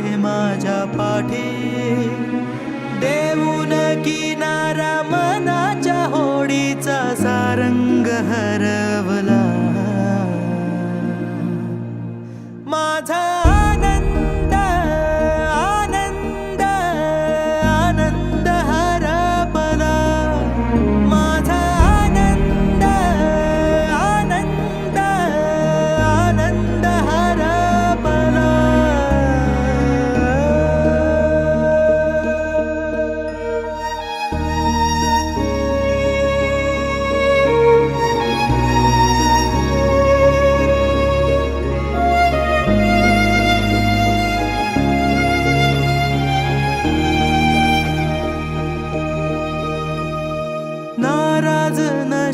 रे माझ्या पाठी.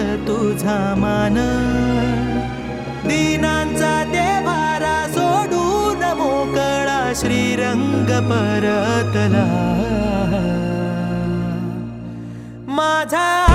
तुझा मान. दिनांचा देवारा सोडून मोकळा श्रीरंग परतला. माझा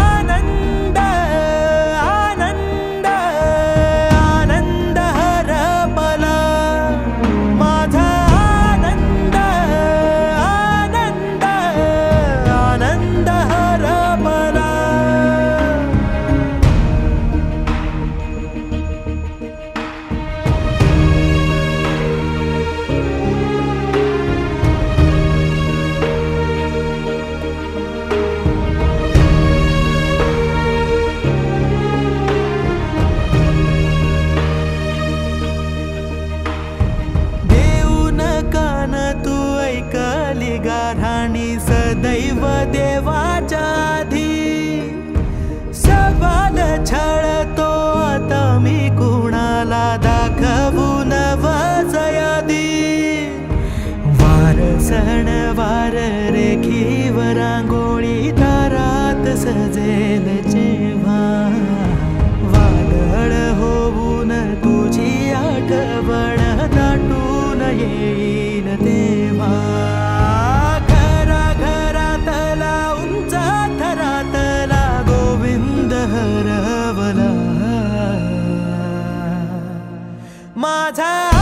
वार सण वार रेखीवर रांगोळी दारात सजेल जेव्हा. वादळ होऊन तुझी आठवण दाटून येईल तेव्हा. घरा घरातला उंच थरातला गोविंद हरवला. माझा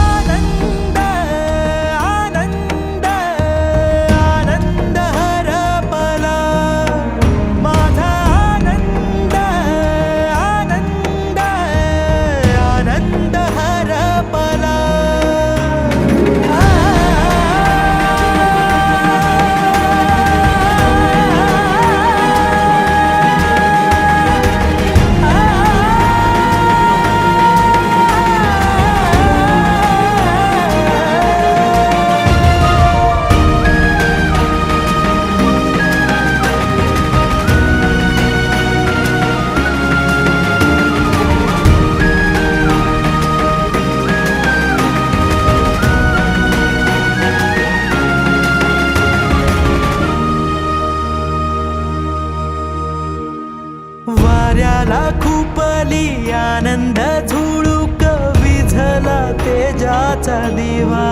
खूपली आनंद झुळूक विझला तेजाचा दिवा.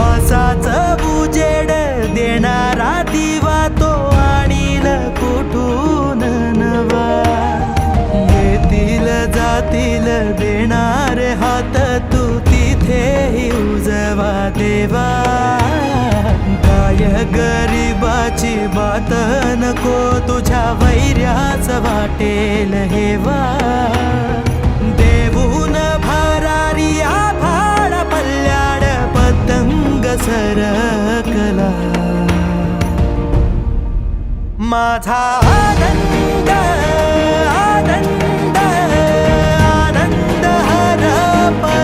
असाच उजेड देणारा दिवा तो आणील कुठून नवा. येतील जातील देणार हात तू तिथेही उजवा देवा. काय गरीबाची बात नको तुझ्या कस वाटेल हेवा देऊन भारारिया भाड पल्ल्याड पतंग सरकला. माझा आनंद आनंद आनंद हरपला.